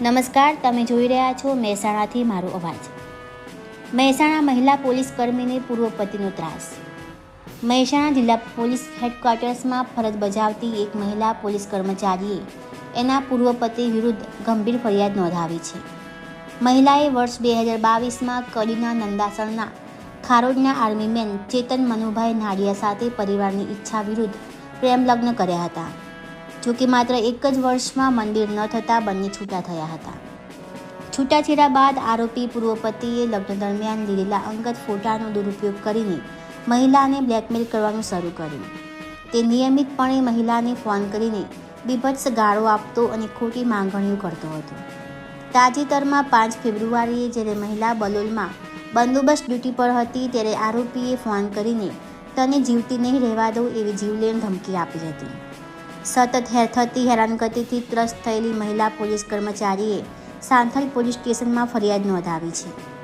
નમસ્કાર, તમે જોઈ રહ્યા છો મહેસાણાથી મારો અવાજ. મહેસાણા મહિલા પોલીસ કર્મીને પૂર્વ પતિનો ત્રાસ. મહેસાણા જિલ્લા પોલીસ હેડક્વાર્ટર્સમાં ફરજ બજાવતી એક મહિલા પોલીસ કર્મચારીએ એના પૂર્વ પતિ વિરુદ્ધ ગંભીર ફરિયાદ નોંધાવી છે. મહિલાએ વર્ષ બે હજાર બાવીસમાં કડીના નંદાસણના ખારોડના આર્મીમેન ચેતન મનુભાઈ નાડિયા સાથે પરિવારની ઈચ્છા વિરુદ્ધ પ્રેમ લગ્ન કર્યા હતા. જોકે માત્ર એક જ વર્ષમાં મંદિર ન થતાં બંને છૂટા થયા હતા. છૂટાછેડા બાદ આરોપી પૂર્વ પતિએ લગ્ન દરમિયાન લીધેલા અંગત ફોટાનો દુરુપયોગ કરીને મહિલાને બ્લેકમેલ કરવાનું શરૂ કર્યું. તે નિયમિતપણે મહિલાને ફોન કરીને બીભત્સ ગાળો આપતો અને ખોટી માંગણીઓ કરતો હતો. તાજેતરમાં પાંચ ફેબ્રુઆરીએ જ્યારે મહિલા બલોલમાં બંદોબસ્ત ડ્યુટી પર હતી ત્યારે આરોપીએ ફોન કરીને, તને જીવતી નહીં રહેવા દઉં એવી જીવલેણ ધમકી આપી હતી. સતત હેર થતી હેરાનગતિથી ત્રસ્ત થયેલી મહિલા પોલીસ કર્મચારીએ સાંથલ પોલીસ સ્ટેશનમાં ફરિયાદ નોંધાવી છે.